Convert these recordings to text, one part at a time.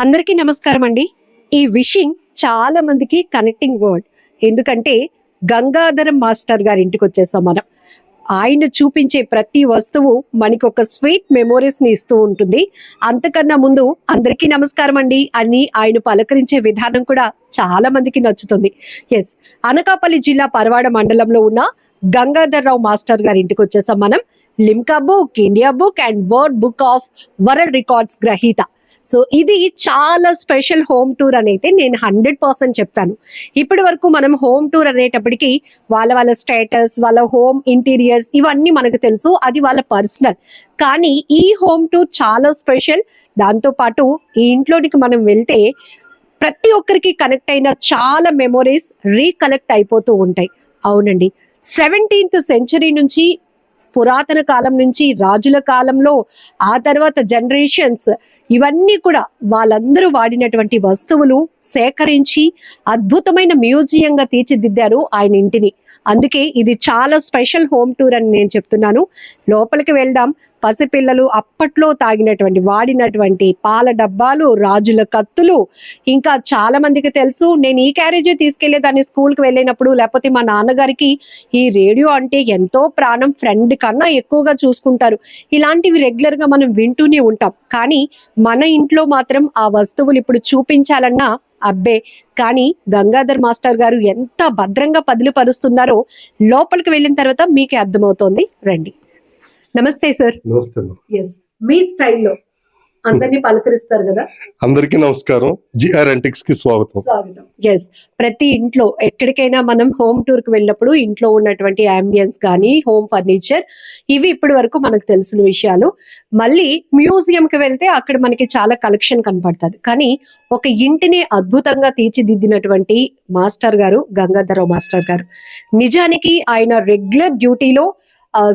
అందరికీ నమస్కారం అండి. ఈ విషింగ్ చాలా మందికి కనెక్టింగ్ వర్డ్ ఎందుకంటే గంగాధరం మాస్టర్ గారి ఇంటికి వచ్చేసాం మనం. ఆయన చూపించే ప్రతి వస్తువు మనకి ఒక స్వీట్ మెమోరీస్ని ఇస్తూ ఉంటుంది. అంతకన్నా ముందు అందరికీ నమస్కారం అండి అని ఆయన పలకరించే విధానం కూడా చాలా మందికి నచ్చుతుంది. ఎస్ అనకాపల్లి జిల్లా పరవాడ మండలంలో ఉన్న గంగాధరరావు మాస్టర్ గారి ఇంటికి వచ్చేసాం మనం. Limca book India book and world book of world records గ్రహీత. సో ఇది చాలా స్పెషల్ హోమ్ టూర్ అనేది నేను హండ్రెడ్ పర్సెంట్ చెప్తాను. ఇప్పటి వరకు మనం హోమ్ టూర్ అనేటప్పటికి వాళ్ళ వాళ్ళ స్టేటస్ వాళ్ళ హోమ్ ఇంటీరియర్స్ ఇవన్నీ మనకు తెలుసు. అది వాళ్ళ పర్సనల్. కానీ ఈ హోమ్ టూర్ చాలా స్పెషల్. దాంతో పాటు ఈ ఇంట్లోనికి మనం వెళ్తే ప్రతి ఒక్కరికి కనెక్ట్ అయిన చాలా మెమొరీస్ రీకలెక్ట్ అయిపోతూ ఉంటాయి. అవునండి. సెవెంటీన్త్ సెంచరీ నుంచి పురాతన కాలం నుంచి రాజుల కాలంలో ఆ తర్వాత జనరేషన్స్ ఇవన్నీ కూడా వాళ్ళందరూ వాడినటువంటి వస్తువులు సేకరించి అద్భుతమైన మ్యూజియంగా తీర్చిదిద్దారు ఆయన ఇంటిని. అందుకే ఇది చాలా స్పెషల్ హోమ్ టూర్ అని నేను చెప్తున్నాను. లోపలికి వెళ్దాం. పసిపిల్లలు అప్పట్లో తాగినటువంటి వాడినటువంటి పాల డబ్బాలు రాజుల కత్తులు ఇంకా చాలా మందికి తెలుసు. నేను ఈ క్యారేజీ తీసుకెళ్ళేదాన్ని స్కూల్కి వెళ్ళినప్పుడు లేకపోతే మా నాన్నగారికి ఈ రేడియో అంటే ఎంతో ప్రాణం ఫ్రెండ్ కన్నా ఎక్కువగా చూసుకుంటారు. ఇలాంటివి రెగ్యులర్గా మనం వింటూనే ఉంటాం. కానీ మన ఇంట్లో మాత్రం ఆ వస్తువులు ఇప్పుడు చూపించాలన్నా అబ్బే కానీ గంగాధర్ మాస్టర్ గారు ఎంత భద్రంగా పదులు పరుస్తున్నారో లోపలికి వెళ్ళిన తర్వాత మీకే అర్థమవుతోంది. రండి. నమస్తే సార్. నమస్తే అమ్మా. ఎస్ మీ స్టైల్లో. అందరినీ పలకరిస్తారు కదా? అందరికీ నమస్కారం. జిఆర్ అంటిక్స్కి స్వాగతం. స్వాగతం. ఎస్ ప్రతి ఇంట్లో ఎక్కడికైనా మనం హోమ్ టూర్కి వెళ్ళినప్పుడు ఇంట్లో ఉన్నటువంటి అంబియన్స్ కానీ హోమ్ ఫర్నిచర్ ఇవి ఇప్పటి వరకు మనకు తెలిసిన విషయాలు. మళ్ళీ మ్యూజియం కి వెళ్తే అక్కడ మనకి చాలా కలెక్షన్ కనపడుతుంది. కానీ ఒక ఇంటిని అద్భుతంగా తీర్చిదిద్దినటువంటి మాస్టర్ గారు గంగాధరరావు మాస్టర్ గారు. నిజానికి ఆయన రెగ్యులర్ డ్యూటీలో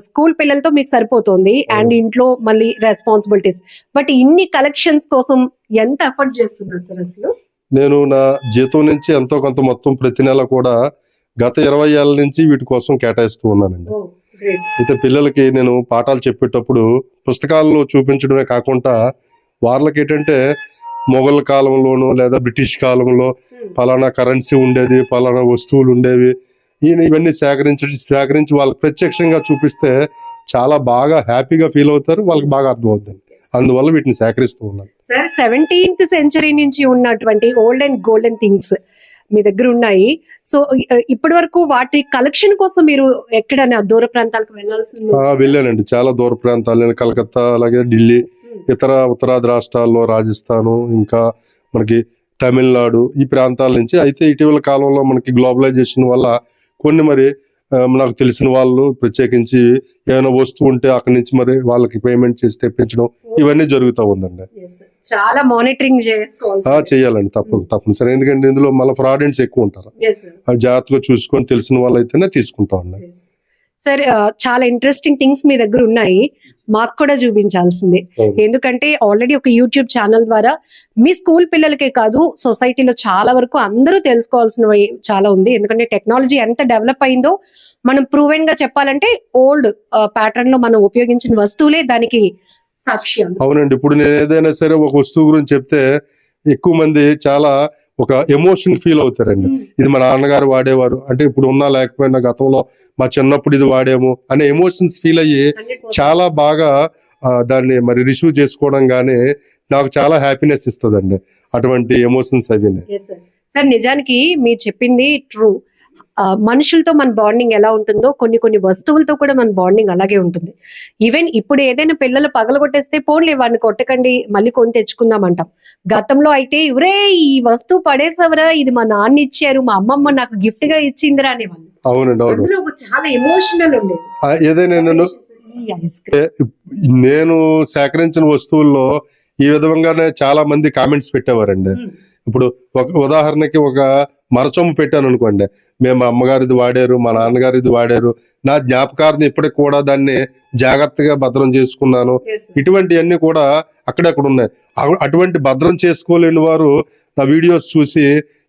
స్కూల్ పిల్లలతో మీకు సరిపోతుంది అండ్ ఇంట్లో మళ్ళీ రెస్పాన్సిబిలిటీస్. బట్ ఇన్ని కలెక్షన్స్ కోసం ఎంత ఎఫర్ట్ చేస్తున్నారు సార్ అసలు? నేను నా జీతం నుంచి ఎంతో కొంత మొత్తం ప్రతి నెల కూడా గత ఇరవై ఏళ్ళ నుంచి వీటి కోసం కేటాయిస్తూ ఉన్నానండి. అయితే పిల్లలకి నేను పాఠాలు చెప్పేటప్పుడు పుస్తకాల్లో చూపించడమే కాకుండా వాళ్ళకి ఏంటంటే మొఘల్ కాలంలోనూ లేదా బ్రిటిష్ కాలంలో ఫలానా కరెన్సీ ఉండేది ఫలానా వస్తువులు ఉండేవి ఈయన ఇవన్నీ సేకరించి సేకరించి వాళ్ళకి ప్రత్యక్షంగా చూపిస్తే చాలా బాగా హ్యాపీగా ఫీల్ అవుతారు వాళ్ళకి బాగా అర్థమవుతుంది. అందువల్ల వీటిని సేకరిస్తూ ఉన్నాను సార్ సెవెంటీన్త్ సెంచరీ నుంచి ఉన్నటువంటి ఓల్డ్ అండ్ గోల్డెన్ థింగ్స్ మీ దగ్గర ఉన్నాయి. సో ఇప్పటి వరకు వాటి కలెక్షన్ కోసం మీరు ఎక్కడైనా దూర ప్రాంతాలకు వెళ్ళాల్సింది వెళ్ళానండి. చాలా దూర ప్రాంతాలు. నేను కలకత్తా అలాగే ఢిల్లీ ఇతర ఉత్తరాది రాష్ట్రాల్లో రాజస్థాను ఇంకా మనకి తమిళనాడు ఈ ప్రాంతాల నుంచి. అయితే ఇటీవల కాలంలో మనకి గ్లోబలైజేషన్ వల్ల కొన్ని మరి నాకు తెలిసిన వాళ్ళు ప్రత్యేకించి ఏమైనా వస్తువు ఉంటే అక్కడి నుంచి మరి వాళ్ళకి పేమెంట్ చేసి తెప్పించడం ఇవన్నీ జరుగుతూ ఉందండి. చాలా మానిటరింగ్ చేయాలండి తప్ప తప్పనిసరి. ఎందుకంటే ఇందులో మళ్ళీ ఫ్రాడెంట్స్ ఎక్కువ ఉంటారు. అవి జాగ్రత్తగా చూసుకొని తెలిసిన వాళ్ళు అయితేనే తీసుకుంటా ఉన్నాయి. సార్ చాలా ఇంట్రెస్టింగ్ థింగ్స్ మీ దగ్గర ఉన్నాయి. మాకు కూడా చూపించాల్సిందే. ఎందుకంటే ఆల్రెడీ ఒక యూట్యూబ్ ఛానల్ ద్వారా మీ స్కూల్ పిల్లలకే కాదు సొసైటీలో చాలా వరకు అందరూ తెలుసుకోవాల్సినవి చాలా ఉంది. ఎందుకంటే టెక్నాలజీ ఎంత డెవలప్ అయిందో మనం ప్రూవెన్గా చెప్పాలంటే ఓల్డ్ ప్యాటర్న్లో మనం ఉపయోగించిన వస్తువులే దానికి సాక్ష్యం అవునండి. ఇప్పుడు నేను ఏదైనా సరే ఒక వస్తువు గురించి చెప్తే ఎక్కువ మంది చాలా ఒక ఎమోషన్ ఫీల్ అవుతారండి. ఇది మా నాన్నగారు వాడేవారు. అంటే ఇప్పుడు ఉన్నా లేకపోయినా గతంలో మా చిన్నప్పుడు ఇది వాడాము అనే ఎమోషన్స్ ఫీల్ అయ్యి చాలా బాగా దాన్ని మరి రిసీవ్ చేసుకోవడం కానీ నాకు చాలా హ్యాపీనెస్ ఇస్తుందండి. అటువంటి ఎమోషన్స్ అవి. సార్ నిజానికి మీరు చెప్పింది ట్రూ. మనుషులతో మన బాండింగ్ ఎలా ఉంటుందో కొన్ని కొన్ని వస్తువులతో కూడా మన బాండింగ్ అలాగే ఉంటుంది. ఈవెన్ ఇప్పుడు ఏదైనా పిల్లలు పగలగొట్టేస్తే పోన్లే వాడిని కొట్టకండి మళ్ళీ కొని తెచ్చుకుందాం అంటాం గతంలో అయితే ఇవరే ఈ వస్తువు పడేసవరా ఇది మా నాన్న ఇచ్చారు మా అమ్మమ్మ నాకు గిఫ్ట్గా ఇచ్చిందిరా అనేవాళ్ళు. అవునండి అవును. చాలా ఎమోషనల్ ఉండేది ఏదైనా నేను సేకరించిన వస్తువుల్లో ఈ విధంగానే చాలా మంది కామెంట్స్ పెట్టేవారండి. ఇప్పుడు ఒక ఉదాహరణకి ఒక మరచొమ్ము పెట్టాను అనుకోండి. మేము మా అమ్మగారు ఇది వాడారు మా నాన్నగారు ఇది వాడారు. నా జ్ఞాపకార్థం ఇప్పటికి కూడా దాన్ని జాగ్రత్తగా భద్రం చేసుకున్నాను. ఇటువంటివన్నీ కూడా అక్కడక్కడ ఉన్నాయి. అటువంటి భద్రం చేసుకోలేని వారు నా వీడియోస్ చూసి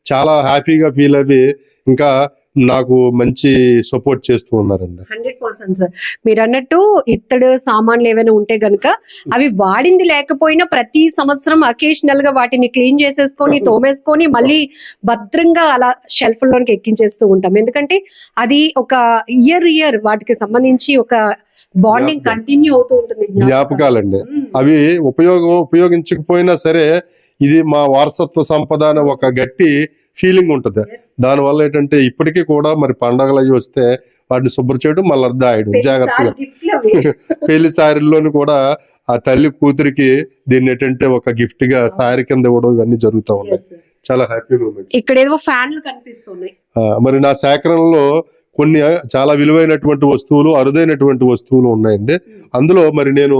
చాలా హ్యాపీగా ఫీల్ అవి ఇంకా నాకు మంచి సపోర్ట్ చేస్తూ ఉన్నారండి. Hundred percent sir. మీరు అన్నట్టు ఇత్తడి సామాన్లు ఏమైనా ఉంటే గనుక అవి వాడింది లేకపోయినా ప్రతి సంవత్సరం అకేషనల్గా వాటిని క్లీన్ చేసేసుకొని తోమేసుకొని మళ్ళీ భద్రంగా అలా షెల్ఫ్ లోనికి ఎక్కించేస్తూ ఉంటాం. ఎందుకంటే అది ఒక ఇయర్ ఇయర్ వాటికి సంబంధించి ఒక బాండింగ్. కంటిన్యూ అవుతూ ఉంటుంది జ్ఞాపకాలండి. అవి ఉపయోగం ఉపయోగించకపోయినా సరే ఇది మా వారసత్వ సంపద అనే ఒక గట్టి ఫీలింగ్ ఉంటుంది. దానివల్ల ఏంటంటే ఇప్పటికీ కూడా మరి పండగలు అవి వస్తే వాటిని శుభ్ర చేయడం మళ్ళీ దాయడం జాగ్రత్తగా. పెళ్ళి సారీల్లోని కూడా ఆ తల్లి కూతురికి దీన్ని ఏంటంటే ఒక గిఫ్ట్గా సారీ కింద ఇవ్వడం ఇవన్నీ జరుగుతూ ఉన్నాయి. చాలా హ్యాపీ మూమెంట్ ఇక్కడ ఏదో ఫ్యాన్లు కనిపిస్తున్నాయి. మరి నా సేకరణలో కొన్ని చాలా విలువైనటువంటి వస్తువులు అరుదైనటువంటి వస్తువులు ఉన్నాయండి. అందులో మరి నేను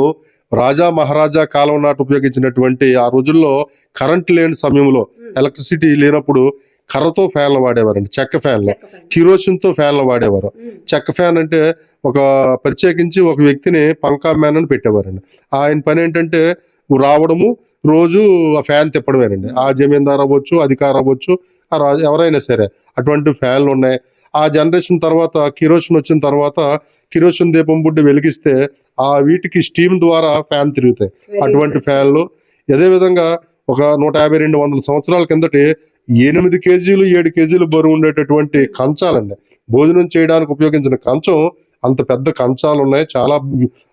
రాజా మహారాజా కాలం నాటి ఉపయోగించినటువంటి ఆ రోజుల్లో కరెంట్ లేని సమయంలో ఎలక్ట్రిసిటీ లేనప్పుడు కర్రతో ఫ్యాన్లు వాడేవారండి చెక్క ఫ్యాన్లు. చెక్క ఫ్యాన్. కిరోసిన్తో ఫ్యాన్లు వాడేవారు. చెక్క ఫ్యాన్ అంటే ఒక ప్రత్యేకించి ఒక వ్యక్తిని పంకా మ్యాన్ అని పెట్టేవారండి. ఆయన పని ఏంటంటే రావడము రోజు ఆ ఫ్యాన్ తిప్పడమేనండి. ఆ జమీందార్ అవ్వచ్చు అధికారం అవ్వచ్చు ఎవరైనా సరే అటువంటి ఫ్యాన్లు ఉన్నాయి. ఆ జనరేషన్ తర్వాత కిరోసిన్ వచ్చిన తర్వాత కిరోసిన్ దీపం బుడ్డి వెలిగిస్తే ఆ వీటికి స్టీమ్ ద్వారా ఫ్యాన్ తిరుగుతాయి. అటువంటి. ఫ్యాన్లు. అదే విధంగా ఒక నూట యాభై రెండు వందల సంవత్సరాల కిందటి ఎనిమిది కేజీలు ఏడు కేజీలు బరువు ఉండేటటువంటి కంచాలండి. భోజనం చేయడానికి ఉపయోగించిన కంచం అంత పెద్ద కంచాలు ఉన్నాయి చాలా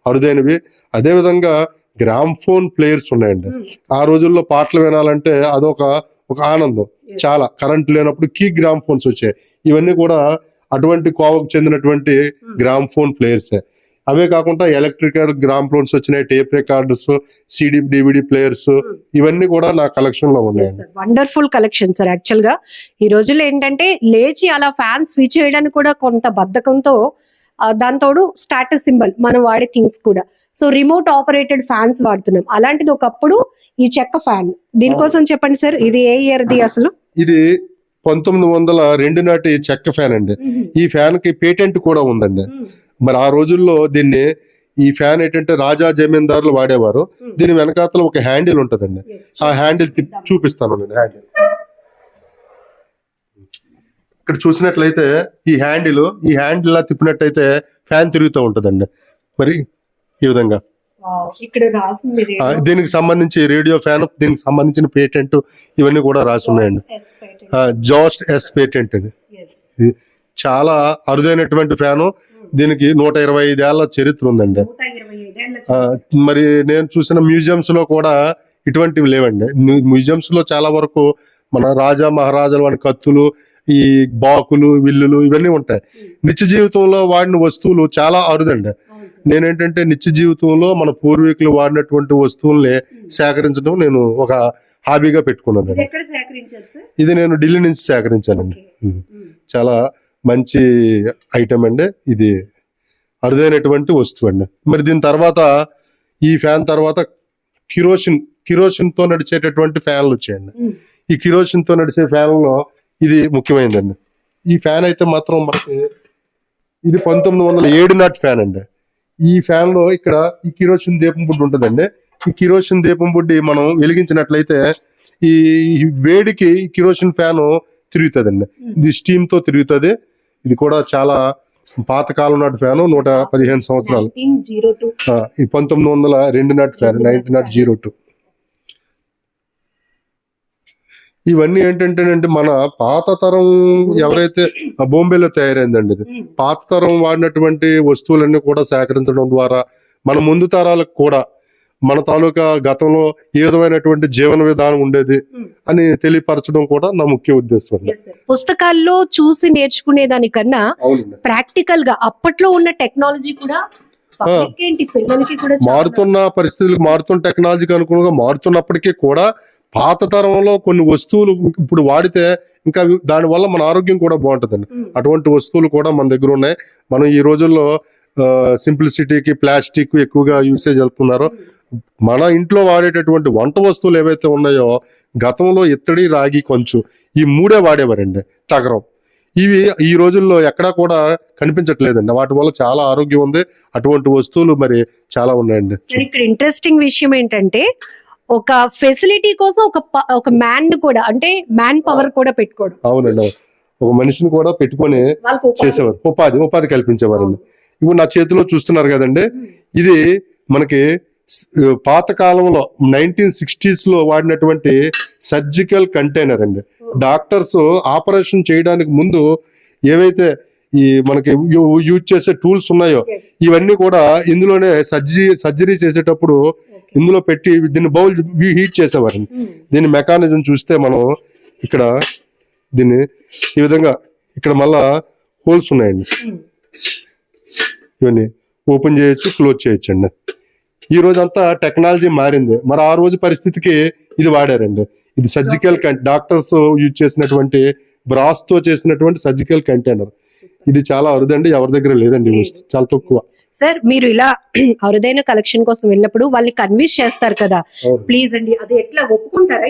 అరుదైనవి. అదే విధంగా గ్రామ్ ఫోన్ ప్లేయర్స్ ఉన్నాయండి. మ్మ్. ఆ రోజుల్లో పాటలు వినాలంటే అదొక ఒక ఆనందం. చాలా కరెంట్ లేనప్పుడు కీ గ్రామ్ ఫోన్స్ వచ్చాయి. ఇవన్నీ కూడా అటువంటి కోవకు చెందినటువంటి Hmm. గ్రామ్ ఫోన్ ప్లేయర్సే. అవే కాకుండా ఎలక్ట్రికల్ గ్రామ్ ఫోన్స్ వచ్చినాయి tape recorders CD DVD players Hmm. ఇవన్నీ కూడా నా కలెక్షన్లో ఉన్నాయండి వండర్ఫుల్ కలెక్షన్ సార్ యాక్చువల్గా ఈ రోజుల్లో ఏంటంటే లేచి అలా ఫ్యాన్ స్విచ్ చేయడానికి కూడా కొంత బద్ధకంతో దాంతోడు స్టాటస్ సింబల్ మనం వాడే థింగ్స్ కూడా. సో రిమోట్ ఆపరేటెడ్ ఫ్యాన్స్ వాడుతున్నాం. అలాంటిది ఒకప్పుడు ఈ చెక్క ఫ్యాన్ దీనికోసం చెప్పండి సార్ ఇది ఏ ఇయర్ది అసలు? ఇది పంతొమ్మిది వందల రెండు నాటి చెక్క ఫ్యాన్ అండి. ఈ ఫ్యాన్కి పేటెంట్ కూడా ఉందండి. మరి ఆ రోజుల్లో దీన్ని ఈ ఫ్యాన్ ఏంటంటే రాజా జమీందారులు వాడేవారు. దీని వెనకాతల ఒక హ్యాండిల్ ఉంటదండి. ఆ హ్యాండిల్ చూపిస్తాను నేను హ్యాండిల్. ఇక్కడ చూసినట్లయితే ఈ హ్యాండిల్ ఈ హ్యాండిల్ లా తిప్పినట్టయితే ఫ్యాన్ తిరుగుతూ ఉంటదండి. మరి ఈ విధంగా. ఇక్కడ రాసింది దీనికి సంబంధించి రేడియో ఫ్యాన్ దీనికి సంబంధించిన పేటెంట్ ఇవన్నీ కూడా రాసి ఉన్నాయండి జాస్ట్ ఎస్ పేటెంట్ అండి చాలా అరుదైనటువంటి ఫ్యాను. దీనికి నూట ఇరవై ఐదేళ్ళ చరిత్ర ఉందండి. మరి నేను చూసిన మ్యూజియంస్లో కూడా ఇటువంటివి లేవండి. మ్యూ- మ్యూజియంస్లో చాలా వరకు మన రాజా మహారాజాల వాడి కత్తులు ఈ బాకులు విల్లులు ఇవన్నీ ఉంటాయి. నిత్య జీవితంలో వాడిన వస్తువులు చాలా అరుదండి. నేనేంటంటే నిత్య జీవితంలో మన పూర్వీకులు వాడినటువంటి వస్తువుల్ని సేకరించడం నేను ఒక హాబీగా సార్? ఇది నేను ఢిల్లీ నుంచి సేకరించానండి. చాలా మంచి ఐటమ్ అండి. ఇది అరుదైనటువంటి వస్తువు అండి మరి దీని తర్వాత ఈ ఫ్యాన్ తర్వాత కిరోసిన్ కిరోసిన్తో నడిచేటటువంటి ఫ్యాన్లు వచ్చాయండి. ఈ కిరోసిన్తో నడిచే ఫ్యాన్లో ఇది ముఖ్యమైనదండి ఈ ఫ్యాన్ అయితే మాత్రం మనకి ఇది పంతొమ్మిది వందల ఏడు నాటి ఫ్యాన్ అండి. ఈ ఫ్యాన్లో ఇక్కడ ఈ కిరోసిన్ దీపం బుడ్డి ఉంటుందండి. ఈ కిరోసిన్ దీపం బుడ్డి మనం వెలిగించినట్లయితే ఈ వేడికి కిరోసిన్ ఫ్యాన్ తిరుగుతుందండి. ఇది స్టీమ్తో తిరుగుతుంది. ఇది కూడా చాలా పాతకాలం నాటి ఫ్యాన్ నూట పదిహేను సంవత్సరాలు. ఈ పంతొమ్మిది వందల రెండు నాటి fan nineteen nought zero two. ఇవన్నీ ఏంటంటేనంటే మన పాత తరం ఎవరైతే బొంబేలో తయారైందండి ఇది. పాత తరం వాడినటువంటి వస్తువులన్నీ కూడా సేకరించడం ద్వారా మన ముందు తరాలకు కూడా మన తాలూకా గతంలో ఏ విధమైనటువంటి జీవన విధానం ఉండేది అని తెలియపరచడం కూడా నా ముఖ్య ఉద్దేశం పుస్తకాల్లో చూసి నేర్చుకునే దానికన్నా ప్రాక్టికల్గా అప్పట్లో ఉన్న టెక్నాలజీ కూడా మారుతున్న పరిస్థితులు మారుతున్న టెక్నాలజీకి అనుగుణంగా మారుతున్నప్పటికీ కూడా పాత తరంలో కొన్ని వస్తువులు ఇప్పుడు వాడితే ఇంకా దానివల్ల మన ఆరోగ్యం కూడా బాగుంటుందండి. అటువంటి వస్తువులు కూడా మన దగ్గర ఉన్నాయి. మనం ఈ రోజుల్లో సింప్లిసిటీకి ప్లాస్టిక్ ఎక్కువగా యూసేజ్ వెళ్తున్నారు మన ఇంట్లో వాడేటటువంటి వంట వస్తువులు ఏవైతే ఉన్నాయో గతంలో ఇత్తడి రాగి కొంచు ఈ మూడే వాడేవారండి తగరం. ఇవి ఈ రోజుల్లో ఎక్కడా కూడా కనిపించట్లేదండి. వాటి వల్ల చాలా ఆరోగ్యం ఉంది. అటువంటి వస్తువులు మరి చాలా ఉన్నాయండి. ఇక్కడ ఇంట్రెస్టింగ్ విషయం ఏంటంటే ఒక ఫెసిలిటీ కోసం ఒక ప- ఒక మ్యాన్ కూడా అంటే మ్యాన్ పవర్ కూడా పెట్టుకోవడం. అవునండి అవును. ఒక మనిషిని కూడా పెట్టుకొని. చేసేవారు. ఉపాధి ఉపాధి కల్పించేవారండి. ఇప్పుడు నా చేతిలో చూస్తున్నారు కదండి ఇది మనకి పాత కాలంలో నైన్టీన్ సిక్స్టీస్లో వాడినటువంటి సర్జికల్ కంటైనర్ అండి. డాక్టర్స్ ఆపరేషన్ చేయడానికి ముందు ఏవైతే ఈ మనకి యూజ్ చేసే టూల్స్ ఉన్నాయో. ఇవన్నీ కూడా ఇందులోనే సర్జరీ సర్జరీ చేసేటప్పుడు. ఇందులో పెట్టి దీన్ని బౌల్ హీట్ చేసేవారండి Hmm. దీని మెకానిజం చూస్తే మనం ఇక్కడ దీన్ని ఈ విధంగా ఇక్కడ మళ్ళా హోల్స్ ఉన్నాయండి Hmm. ఇవన్నీ ఓపెన్ చేయొచ్చు క్లోజ్ చేయొచ్చు అండి ఈ రోజు అంతా టెక్నాలజీ మారింది మరి ఆ రోజు పరిస్థితికి ఇది వాడారండి ఇది సర్జికల్ డాక్టర్స్ యూజ్ చేసినటువంటి బ్రాస్తో చేసినటువంటి సర్జికల్ కంటైనర్ ఇది చాలా అరుదండి ఎవరి దగ్గర లేదండి. చాలా తక్కువ. సార్ మీరు ఇలా అరుదైన కలెక్షన్ కోసం వెళ్ళినప్పుడు వాళ్ళని కన్విన్స్ చేస్తారు కదా. ప్లీజ్ అండి అది ఎట్లా ఒప్పుకుంటారా?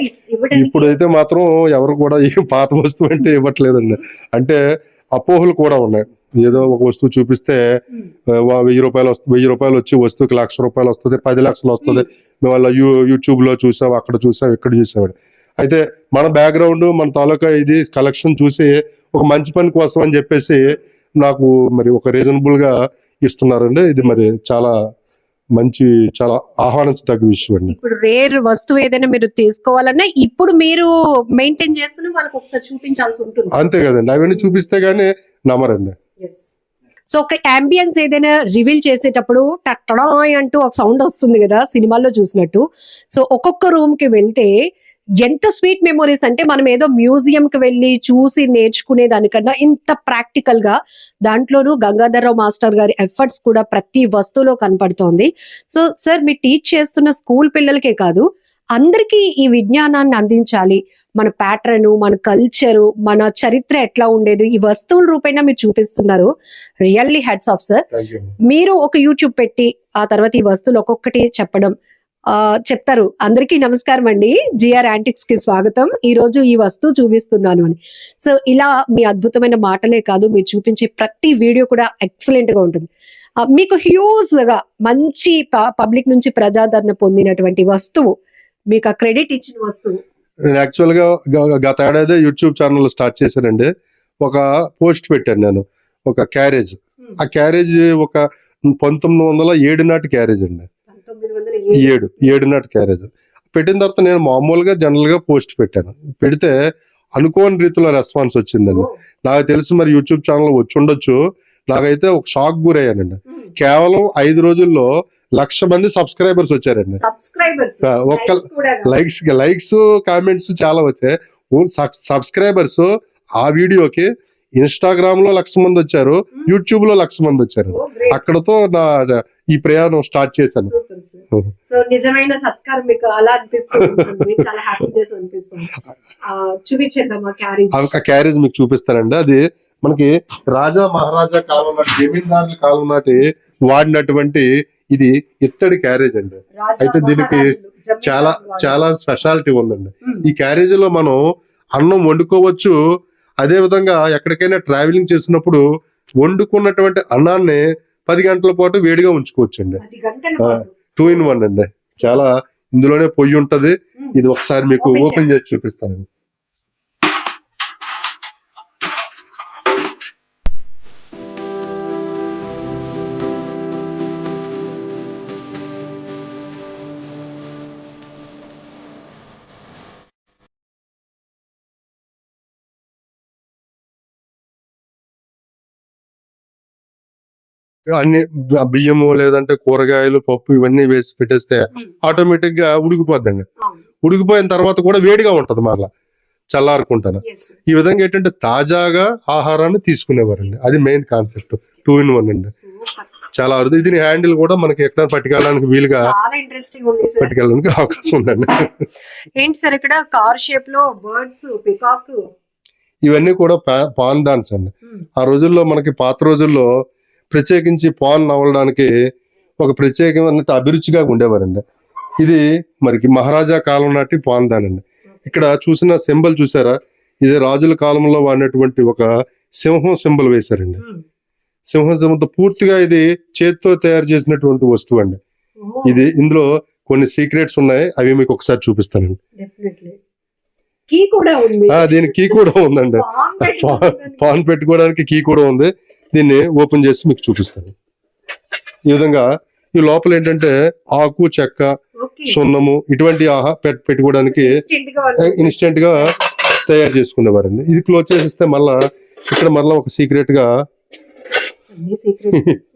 ఇప్పుడైతే మాత్రం ఎవరు కూడా పాత వస్తువు అంటే ఇవ్వట్లేదండి. అంటే అపోహలు కూడా ఉన్నాయి. ఏదో ఒక వస్తువు చూపిస్తే వా- వెయ్యి రూపాయలు వస్తుంది వెయ్యి రూపాయలు వచ్చి వస్తువుకి లక్ష రూపాయలు వస్తుంది పది లక్షలు వస్తుంది. మేము వాళ్ళ యూ యూట్యూబ్లో చూసాం అక్కడ చూసాం ఇక్కడ చూసాం అయితే మన బ్యాక్గ్రౌండ్ మన తాలూకా ఇది కలెక్షన్ చూసి ఒక మంచి పని కోసం అని చెప్పేసి నాకు మరి ఒక రీజనబుల్గా ఇస్తున్నారండి. ఇది మరి చాలా మంచి చాలా ఆహ్వానించదగ్గ విషయం అండి. ఇప్పుడు రేర్ వస్తువు ఏదైనా మీరు తీసుకోవాలన్నా ఇప్పుడు మీరు మెయింటైన్ చేస్తున్న వాళ్ళకి ఒకసారి చూపించాల్సి ఉంటుంది. అంతే కదండి. అవన్నీ చూపిస్తే గానీ నమ్మరండి. సో ఒక అంబియన్స్ ఏదైనా రివీల్ చేసేటప్పుడు టట్టడాయ్ అంటూ ఒక సౌండ్ వస్తుంది కదా సినిమాల్లో చూసినట్టు. సో ఒక్కొక్క రూమ్కి వెళ్తే ఎంత స్వీట్ మెమొరీస్ అంటే మనం ఏదో మ్యూజియం కి వెళ్ళి చూసి నేర్చుకునే దానికన్నా ఇంత ప్రాక్టికల్గా దాంట్లోనూ గంగాధరరావు మాస్టర్ గారి ఎఫర్ట్స్ కూడా ప్రతి వస్తువులో కనపడుతోంది. సో సార్ మీరు టీచ్ చేస్తున్న స్కూల్ పిల్లలకే కాదు అందరికీ ఈ విజ్ఞానాన్ని అందించాలి. మన ప్యాటర్న్ మన కల్చరు మన చరిత్ర ఎట్లా ఉండేది ఈ వస్తువుల రూపైనా మీరు చూపిస్తున్నారు. రియల్లీ హెడ్స్ ఆఫ్ సార్ మీరు ఒక యూట్యూబ్ పెట్టి ఆ తర్వాత ఈ వస్తువులు ఒక్కొక్కటి చెప్పడం ఆ చెప్తారు. అందరికీ నమస్కారం అండి. జిఆర్ యాంటిక్స్కి స్వాగతం. ఈ రోజు ఈ వస్తువు చూపిస్తున్నాను అని. సో ఇలా మీ అద్భుతమైన మాటలే కాదు మీరు చూపించే ప్రతి వీడియో కూడా ఎక్సలెంట్గా ఉంటుంది. మీకు హ్యూజ్గా మంచి పబ్లిక్ నుంచి ప్రజాదరణ పొందినటువంటి వస్తువు మీకు ఆ క్రెడిట్ ఇచ్చిన వస్తువు. నేను యాక్చువల్గా గత ఏడాది యూట్యూబ్ ఛానల్ స్టార్ట్ చేశానండి. ఒక పోస్ట్ పెట్టాను నేను. ఒక క్యారేజ్ ఆ క్యారేజ్ ఒక పంతొమ్మిది వందల ఏడు నాటి క్యారేజ్ అండి. ఏడు. ఏడు నాటి క్యారేజ్ పెట్టిన తర్వాత నేను మామూలుగా జనరల్గా పోస్ట్ పెట్టాను. పెడితే అనుకోని రీతిలో రెస్పాన్స్ వచ్చిందండి. నాకు తెలిసి మరి యూట్యూబ్ ఛానల్ వచ్చి ఉండొచ్చు నాకైతే ఒక షాక్ గురయ్యానండి. కేవలం ఐదు రోజుల్లో లక్ష మంది సబ్స్క్రైబర్స్ వచ్చారండి. ఒక్క లైక్స్ లైక్స్ కామెంట్స్ చాలా వచ్చాయి. సబ్స్క్రైబర్స్ ఆ వీడియోకి ఇన్స్టాగ్రామ్లో లక్ష మంది వచ్చారు. యూట్యూబ్లో లక్ష మంది వచ్చారు. అక్కడతో నా ఈ ప్రయాణం స్టార్ట్ చేశాను. సో నిజమైన సత్కారం మీకు అలా అనిపిస్తుంది చాలా హ్యాపీనెస్ అనిపిస్తుంది. ఆ, చూపించేద్దాం ఆ క్యారేజ్ ఆ క్యారేజ్ మీకు చూపిస్తానండి. అది మనకి రాజా మహారాజా కాలం నాటి జమీందారుల కాలం నాటి వాడినటువంటి ఇది ఇత్తడి క్యారేజ్ అండి. అయితే దీనికి చాలా చాలా స్పెషాలిటీ ఉందండి. ఈ క్యారేజ్లో మనం అన్నం వండుకోవచ్చు. అదే విధంగా ఎక్కడికైనా ట్రావెలింగ్ చేసినప్పుడు వండుకున్నటువంటి అన్నాన్ని పది గంటల పాటు వేడిగా ఉంచుకోవచ్చు టూ ఇన్ వన్ అండి. చాలా ఇందులోనే పొయ్యి ఉంటది. ఇది ఒకసారి మీకు ఓపెన్ చేసి చూపిస్తాను. అన్ని బియ్యము లేదంటే కూరగాయలు పప్పు ఇవన్నీ వేసి పెట్టేస్తే. ఆటోమేటిక్గా ఉడికిపోద్దండి. ఉడికిపోయిన తర్వాత కూడా వేడిగా ఉంటది మరలా చల్లారుకుంటాను. ఈ విధంగా ఏంటంటే తాజాగా ఆహారాన్ని తీసుకునేవారండి. అది main concept. Two in one అండి. చాలా అరుదు. దీని హ్యాండిల్ కూడా మనకి ఎక్కడ పట్టుకెళ్ళడానికి వీలుగా పట్టుకెళ్ళడానికి అవకాశం ఉందండి. ఏంటి సార్ ఇక్కడ కార్ షేప్లో బర్డ్స్ పికాక్? ఇవన్నీ కూడా పాన్ డాన్స్ అండి. ఆ రోజుల్లో మనకి పాత రోజుల్లో ప్రత్యేకించి పాన్ నవ్వడానికి ఒక ప్రత్యేకమైన అభిరుచిగా ఉండేవారండి. ఇది మనకి మహారాజా కాలం నాటి పాన్ దాన్ అండి ఇక్కడ చూసిన సింబల్ చూసారా? ఇది రాజుల కాలంలో వాడినటువంటి ఒక సింహం సింబల్ వేశారండి. సింహం సింబల్తో పూర్తిగా ఇది చేత్తో తయారు చేసినటువంటి వస్తువు అండి. ఇది ఇందులో కొన్ని సీక్రెట్స్ ఉన్నాయి. అవి మీకు ఒకసారి చూపిస్తానండి. కీ కూడా ఉంది. ఆ, దీనికి కీ కూడా ఉందండి. పాన్ పెట్టుకోవడానికి. కీ కూడా ఉంది. దీన్ని ఓపెన్ చేసి మీకు చూపిస్తాను. ఈ విధంగా ఈ లోపల ఏంటంటే ఆకు చెక్క. సున్నము ఇటువంటి ఆహా పెట్- పెట్టుకోవడానికి ఇన్స్టెంట్గా తయారు చేసుకునేవారండి. ఇది క్లోజ్ చేసేస్తే మళ్ళా ఇక్కడ మళ్ళా ఒక సీక్రెట్గా.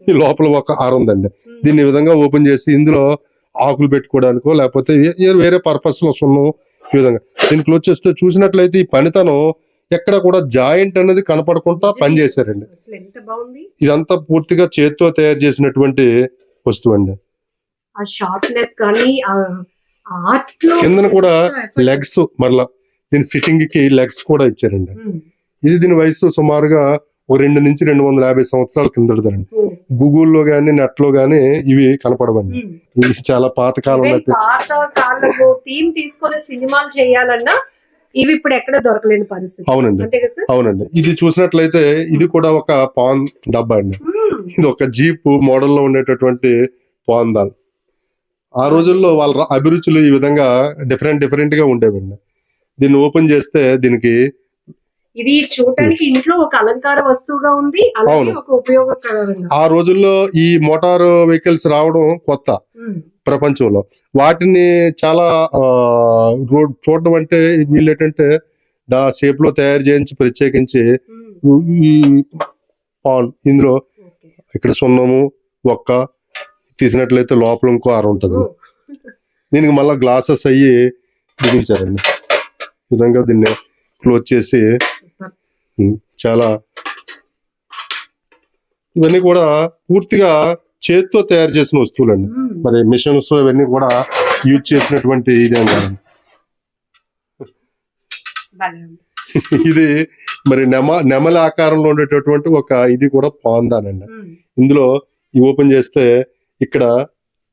ఈ లోపల ఒక ఆర ఉందండి. దీన్ని ఈ విధంగా ఓపెన్ చేసి ఇందులో ఆకులు పెట్టుకోవడానికో లేకపోతే వేరే పర్పస్లో సున్నం ఈ విధంగా. దీన్ని క్లోజ్ చేస్తే చూసినట్లయితే ఈ పనితనం ఎక్కడ కూడా జాయింట్ అనేది కనపడకుండా పని చేశారండి అసలు ఎంత బాగుంది? ఇదంతా పూర్తిగా చేత్తో తయారు చేసినటువంటి వస్తువు అండి. కిందన కూడా. లెగ్స్ మరలా దీని సిట్టింగ్కి లెగ్స్ కూడా ఇచ్చారండి. ఇది దీని వయసు సుమారుగా ఒక రెండు నుంచి రెండు వందల యాభై సంవత్సరాల ఉమ్. గూగుల్లో గానీ నెట్లో గానీ ఇవి కనపడవండి. ఇవి చాలా పాతకాలం థీమ్ తీసుకొని సినిమాలు చేయాలన్నా ఇవి ఇప్పుడు ఎక్కడ దొరకలేని పరిస్థితి. అవునండి. అవునండి. ఇది చూసినట్లయితే ఇది కూడా ఒక పాన్ డబ్బా అండి. ఇది ఒక జీప్ మోడల్లో ఉండేటటువంటి పాన్ దాన్ ఆ రోజుల్లో వాళ్ళ అభిరుచులు ఈ విధంగా డిఫరెంట్ డిఫరెంట్గా ఉండేవండి. దీన్ని ఓపెన్ చేస్తే దీనికి ఇది చూడటానికి ఇంట్లో ఒక అలంకార వస్తువుగా ఉంది అలాగే అవును. ఒక ఉపయోగకరంగా ఆ రోజుల్లో ఈ మోటార్ వెహికల్స్ రావడం కొత్త. ప్రపంచంలో వాటిని చాలా ఆ, రో- చూడడం అంటే వీళ్ళు ఏంటంటే దా షేప్లో తయారు చేయించి ప్రత్యేకించి. ఈ పాన్ ఇందులో. ఇక్కడ సున్నము ఒక్క తీసినట్లయితే లోపల ఇంకో ఆర ఉంటుంది. దీనికి మళ్ళీ గ్లాసెస్ అయ్యి బిగించారండి విధంగా దీన్ని క్లోజ్ చేసి చాలా ఇవన్నీ కూడా పూర్తిగా చేత్తో తయారు చేసిన వస్తువులండి. మరి మిషన్స్ ఇవన్నీ కూడా యూజ్ చేసినటువంటి ఇదే. ఇది మరి నెమ నెమలి ఆకారంలో ఉండేటటువంటి ఒక ఇది కూడా పాందానండి. ఇందులో ఈ ఓపెన్ చేస్తే ఇక్కడ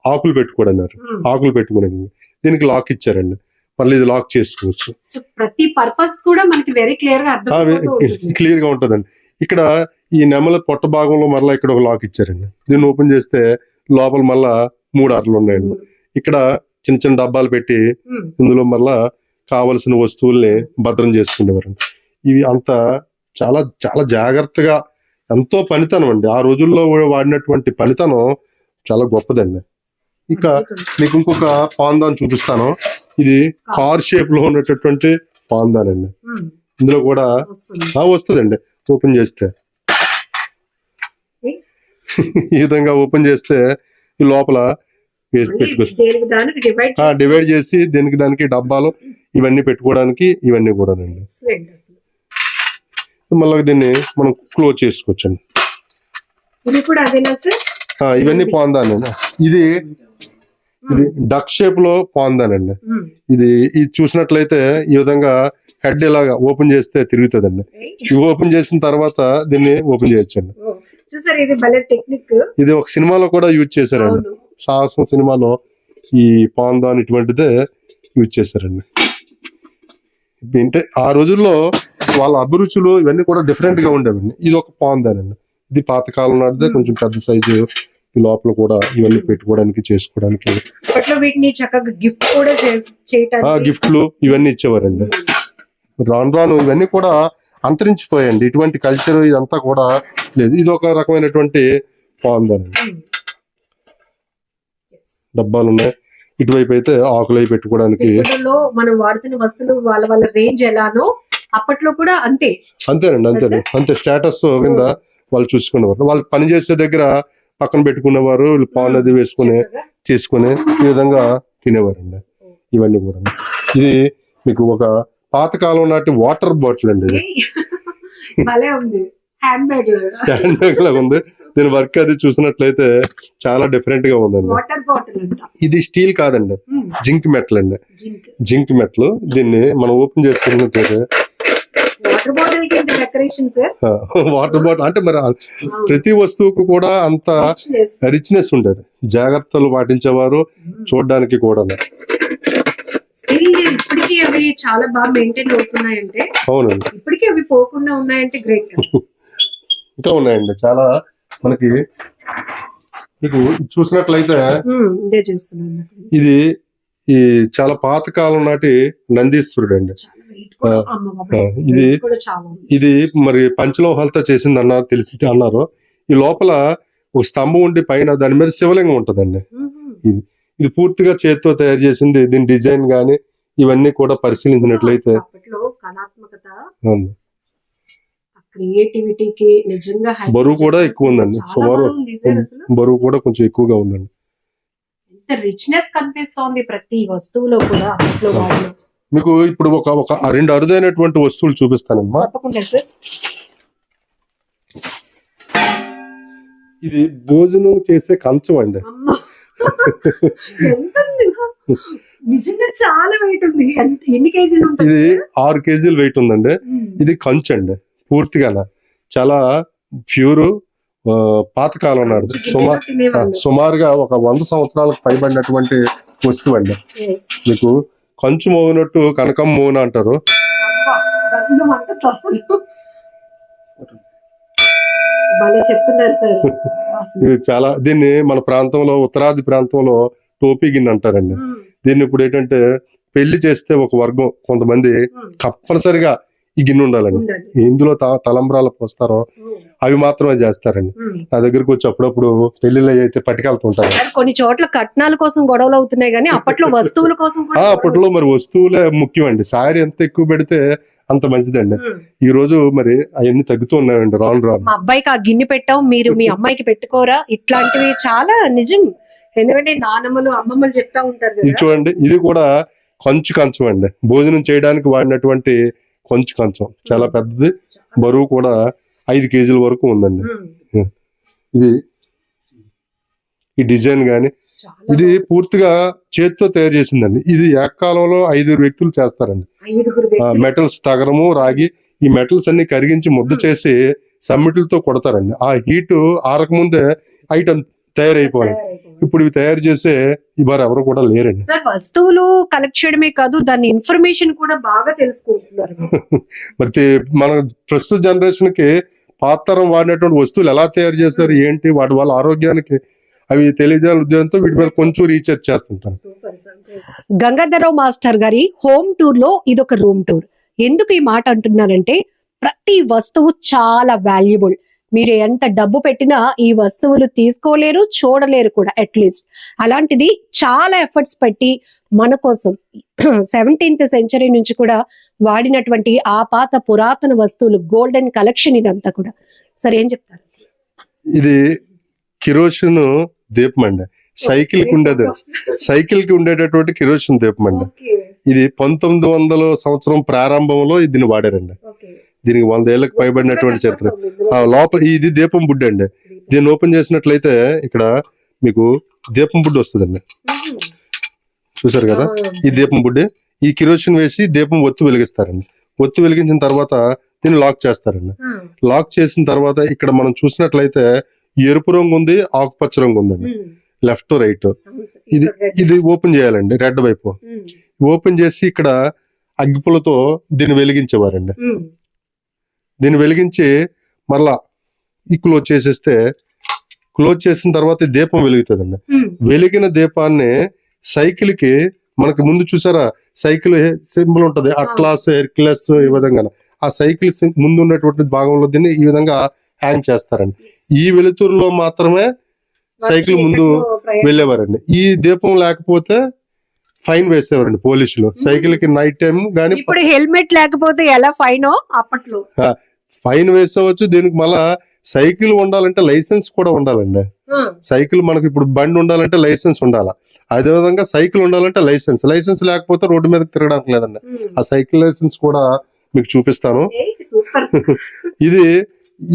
ఆకులు పెట్టుకోడన్నారు. ఆకులు పెట్టుకునేది దీనికి లాక్ ఇచ్చారండి మళ్ళీ ఇది లాక్ చేసుకోవచ్చు. ప్రతి పర్పస్ కూడా మనకి వెరీ క్లియర్గా క్లియర్గా ఉంటదండి. ఇక్కడ ఈ నెమల పొట్ట భాగంలో మళ్ళీ ఇక్కడ ఒక లాక్ ఇచ్చారండి. దీన్ని ఓపెన్ చేస్తే లోపల మళ్ళా మూడు ఆర్లు ఉన్నాయండి. ఇక్కడ చిన్న చిన్న డబ్బాలు పెట్టి ఇందులో మళ్ళా కావలసిన వస్తువుల్ని భద్రం చేసుకునేవారండి. ఇవి అంత చాలా చాలా జాగ్రత్తగా ఎంతో పనితనం అండి. ఆ రోజుల్లో వాడినటువంటి పనితనం చాలా గొప్పదండి. ఇక మీకు ఇంకొక పాందాన్ చూపిస్తాను. ఇది కార్ షేప్లో ఉన్నటువంటి పాందాన్ అండి ఇందులో కూడా వస్తుందండి. ఓపెన్ చేస్తే. ఈ విధంగా ఓపెన్ చేస్తే ఈ లోపల డివైడ్ చేసి దీనికి దానికి డబ్బాలు ఇవన్నీ పెట్టుకోవడానికి ఇవన్నీ కూడానండి. మళ్ళీ దీన్ని మనం క్లోజ్ చేసుకోవచ్చండి. కూడా ఇవన్నీ పాందానండి ఇది ఇది డక్ షేప్లో పాందానండి. ఇది ఇది చూసినట్లయితే ఈ విధంగా హెడ్ ఇలాగా ఓపెన్ చేస్తే తిరుగుతుందండి. ఇవి ఓపెన్ చేసిన తర్వాత దీన్ని ఓపెన్ చేయొచ్చండి. ఓ, చూసారు ఇది ఒక సినిమాలో కూడా యూజ్ చేశారండి. సాహసం సినిమాలో ఈ పాందాన్ ఇటువంటిదే యూజ్ చేశారండి. అంటే ఆ రోజుల్లో వాళ్ళ అభిరుచులు ఇవన్నీ కూడా డిఫరెంట్గా ఉండేవండి. ఇది ఒక పాందాన్ అండి ఇది పాతకాలం నాటిదే కొంచెం పెద్ద సైజు లోపల కూడా ఇవన్నీ పెట్టుకోవడానికి చేసుకోవడానికి. వీటిని చక్కగా గిఫ్ట్ కూడా గిఫ్ట్లు ఇవన్నీ ఇచ్చేవారండి. రాను రాను ఇవన్నీ కూడా అంతరించిపోయాయండి. ఇటువంటి కల్చర్ ఇదంతా కూడా లేదు. ఇది ఒక రకమైనటువంటి అండి ఉమ్. Yes. డబ్బాలు ఉన్నాయి ఇటువైపు అయితే ఆకులు అవి పెట్టుకోవడానికి ఇప్పటిలో మనం వాడుతున్న వస్తువులు వాళ్ళ వాళ్ళ రేంజ్ ఎలానో అప్పట్లో కూడా అంతే. అంతేనండి అంతేనండి. అంతే స్టేటస్ కింద వాళ్ళు చూసుకునేవారు. వాళ్ళు పని చేసే దగ్గర పక్కన పెట్టుకునేవారు వీళ్ళు పాన్ అది వేసుకుని. తీసుకుని ఈ విధంగా తినేవారండి. ఇవన్నీ కూడా. ఇది మీకు ఒక పాతకాలం నాటి వాటర్ బాటిల్ అండి ఇది. హ్యాండ్ బ్యాగ్ లాగా ఉంది. దీని వర్క్ అది చూసినట్లయితే చాలా డిఫరెంట్గా ఉందండి. ఇది స్టీల్ కాదండి. జింక్ మెటల్ అండి. Zinc metal. దీన్ని మనం ఓపెన్ చేసుకున్నట్లయితే వాటర్ బాటిల్కి డెకరేషన్ సార్ వాటర్ బాటిల్ అంటే మరి ప్రతి వస్తువుకు కూడా అంత రిచ్నెస్ ఉండేది. జాగ్రత్తలు పాటించేవారు చూడడానికి కూడా. ఇప్పటికీ అవి చాలా బాగా మెయింటైన్ అవుతున్నాయంటే అవునండి. ఇప్పటికీ అవి పోకుండా ఉన్నాయంటే గ్రేట్ ఇంకా ఉన్నాయండి. చాలా మనకి మీకు చూసినట్లయితే ఇదే చూస్తున్నాను. ఇది ఈ చాలా పాతకాలం నాటి నందీశ్వరుడు అండి. ఇది. ఇది మరి పంచలోహాలతో చేసింది అన్నారు తెలిసి అన్నారు ఈ లోపల ఒక స్తంభం ఉండి పైన దాని మీద శివలింగం ఉంటదండి మ్మ్. ఇది పూర్తిగా చేతితో తయారు చేసింది దీని డిజైన్ గాని ఇవన్నీ కూడా పరిశీలించినట్లయితే. క్రియేటివిటీకి నిజంగా బరువు కూడా. ఎక్కువ ఉందండి. సుమారు బరువు కూడా కొంచెం ఎక్కువగా ఉందండి రిచ్నెస్ కనిపిస్తోంది ప్రతి వస్తువులో కూడా అప్పట్లో మీకు ఇప్పుడు ఒక ఒక రెండు అరుదైనటువంటి వస్తువులు చూపిస్తానమ్మా ఇది భోజనం చేసే కంచం అండి అమ్మ ఎంత ఉంది? నిజంగా చాలా వెయిట్ ఉంది ఎంత ఎన్ని కేజీలు ఉంటుంది ఇది? ఆరు కేజీలు వెయిట్ ఉందండి. ఇది కంచు అండి పూర్తిగా చాలా ప్యూర్ పాతకాలం నాడు సుమారు. సుమారుగా ఒక వంద సంవత్సరాలకు పైబడినటువంటి వస్తువు అండి. మీకు కంచు మోగినట్టు కనకం మోన అంటారు. ఇది చాలా దీన్ని మన ప్రాంతంలో ఉత్తరాది ప్రాంతంలో టోపీ గిన్నె అంటారండి. దీన్ని ఇప్పుడు ఏంటంటే పెళ్ళి చేస్తే ఒక వర్గం కొంతమంది. తప్పనిసరిగా ఈ గిన్నె ఉండాలండి. ఇందులో తలంబ్రాలు పోస్తారో. అవి మాత్రమే చేస్తారండి. నా దగ్గరకు వచ్చి అప్పుడప్పుడు పెళ్ళిళ్ళు అయితే పట్టుకెళ్తుంటారు. కొన్ని చోట్ల కట్నాల కోసం గొడవలు అవుతున్నాయి కానీ అప్పట్లో వస్తువుల కోసం అప్పట్లో మరి వస్తువులే ముఖ్యం అండి సారీ ఎంత ఎక్కువ పెడితే అంత మంచిదండి. ఈ రోజు మరి అవన్నీ తగ్గుతూ ఉన్నాయండి రాను రాను. మా అబ్బాయికి ఆ గిన్నె పెట్టాం మీరు మీ అమ్మాయికి పెట్టుకోరా? ఇట్లాంటివి చాలా నిజం. ఎందుకంటే నానమ్మలు అమ్మమ్మలు చెప్తా ఉంటారు ఇది చూడండి ఇది కూడా కొంచెం కంచం అండి భోజనం చేయడానికి వాడినటువంటి కొంచెం కంచం. చాలా పెద్దది. బరువు కూడా ఐదు కేజీల వరకు ఉందండి. ఇది ఈ డిజైన్ గాని చాలా ఇది పూర్తిగా చేతితో తయారు చేసిందండి. ఇది ఏకాలంలో ఐదుగురు వ్యక్తులు చేస్తారండి. మెటల్స్ తగరము రాగి ఈ మెటల్స్ అన్ని కరిగించి ముద్ద చేసి సమ్మిట్లతో కొడతారండి. ఆ హీట్ ఆరకముందే ఐటమ్ తయారైపోవాలి. ఇప్పుడు ఇవి తయారు చేసే ఇవారు ఎవరు కూడా లేరండి. సార్ వస్తువులు కలెక్ట్ చేయడమే కాదు దాని ఇన్ఫర్మేషన్ కూడా బాగా తెలుసుకుంటున్నారు. మరి మన ప్రస్తుత జనరేషన్కి పాత తరం వాడినటువంటి వస్తువులు ఎలా తయారు చేస్తారు ఏంటి వాటి వల్ల ఆరోగ్యానికి అవి తెలియజేయాల ఉద్దేశంతో వీటి మీద కొంచెం రీసెర్చ్ చేస్తుంటాను గంగాధరరావు మాస్టర్ గారి హోమ్ టూర్లో ఇదొక రూమ్ టూర్ ఎందుకు ఈ మాట అంటున్నానంటే ప్రతి వస్తువు చాలా వాల్యుబుల్ మీరు ఎంత డబ్బు పెట్టినా ఈ వస్తువులు తీసుకోలేరు చూడలేరు కూడా అట్లీస్ట్ అలాంటిది చాలా ఎఫర్ట్స్ పెట్టి మన కోసం సెవెంటీన్త్ సెంచరీ నుంచి కూడా వాడినటువంటి ఆ పాత పురాతన వస్తువులు గోల్డెన్ కలెక్షన్ ఇదంతా కూడా. సరే ఏం చెప్తారు? ఇది కిరోసిన్ దీపం అండి సైకిల్కి ఉండేది సైకిల్కి ఉండేటటువంటి కిరోసిన్ దీపం అండి ఇది పంతొమ్మిది వందల సంవత్సరం ప్రారంభంలో దీన్ని వాడారండి. దీనికి వంద ఏళ్ళకి పైబడినటువంటి చరిత్ర. ఆ లోపల ఇది దీపం బుడ్డి అండి. దీన్ని ఓపెన్ చేసినట్లయితే ఇక్కడ మీకు దీపం బుడ్డి వస్తుందండి. చూసారు కదా? ఈ దీపం బుడ్డి. ఈ కిరోసిన్ వేసి దీపం ఒత్తు వెలిగిస్తారండి. ఒత్తు వెలిగించిన తర్వాత దీన్ని లాక్ చేస్తారండి. లాక్ చేసిన తర్వాత ఇక్కడ మనం చూసినట్లయితే ఎరుపు రంగు ఉంది ఆకుపచ్చ రంగు ఉందండి. Left right. ఇది ఇది ఓపెన్ చేయాలండి రెడ్ వైపు. ఓపెన్ చేసి ఇక్కడ అగ్గిపులతో దీన్ని వెలిగించేవారండి. దీన్ని వెలిగించి మరలా ఈ క్లోజ్ చేసేస్తే క్లోజ్ చేసిన తర్వాత దీపం వెలుగుతుందండి. వెలిగిన దీపాన్ని సైకిల్కి మనకి ముందు చూసారా? సైకిల్ సింబల్ ఉంటది. అట్లాస్ హెర్క్యులస్ ఈ విధంగా ఆ సైకిల్ ముందు ఉన్నటువంటి భాగంలో దీన్ని ఈ విధంగా హ్యాంగ్ చేస్తారండి. ఈ వెలుతురులో మాత్రమే సైకిల్ ముందు వెళ్ళేవారండి. ఈ దీపం లేకపోతే ఫైన్ వేసేవారండి పోలీసులు. సైకిల్కి నైట్ టైం గానీ ఇప్పుడు హెల్మెట్ లేకపోతే ఎలా ఫైన్? అప్పట్లో. ఫైన్ వేసేవచ్చు దీనికి మళ్ళా సైకిల్ ఉండాలంటే లైసెన్స్ కూడా ఉండాలండి. సైకిల్ మనకి ఇప్పుడు బండి ఉండాలంటే లైసెన్స్ ఉండాలా. అదే విధంగా సైకిల్ ఉండాలంటే లైసెన్స్. లైసెన్స్ లేకపోతే రోడ్డు మీద తిరగడానికి లేదండి. ఆ సైకిల్ లైసెన్స్ కూడా మీకు చూపిస్తాను. ఇది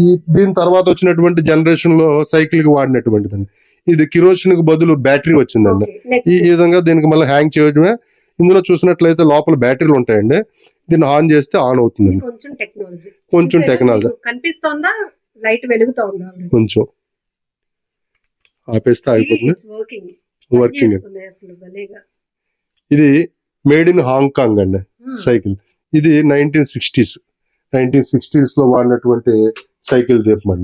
ఈ దీని తర్వాత వచ్చినటువంటి జనరేషన్లో సైకిల్కి వాడినటువంటిదండి. ఇది కిరోసిన్కి బదులు బ్యాటరీ వచ్చిందండి. ఈ విధంగా దీనికి మళ్ళీ హ్యాంగ్ చేయడమే. ఇందులో చూసినట్లయితే లోపల బ్యాటరీలు ఉంటాయండి. దీన్ని ఆన్ చేస్తే ఆన్ అవుతుందండి. కొంచెం టెక్నాలజీ కొంచెం టెక్నాలజీ కనిపిస్తోందా? లైట్ వెలుగుతా ఉందా? కొంచెం. ఆపేస్తే అయిపోతుంది. వర్కింగ్ ఇది మేడ్ ఇన్ హాంకాంగ్ అండి. సైకిల్ ఇది నైన్టీన్ సిక్స్టీస్ నైన్టీన్ సిక్స్టీస్లో వాడినటువంటి సైకిల్ దీపం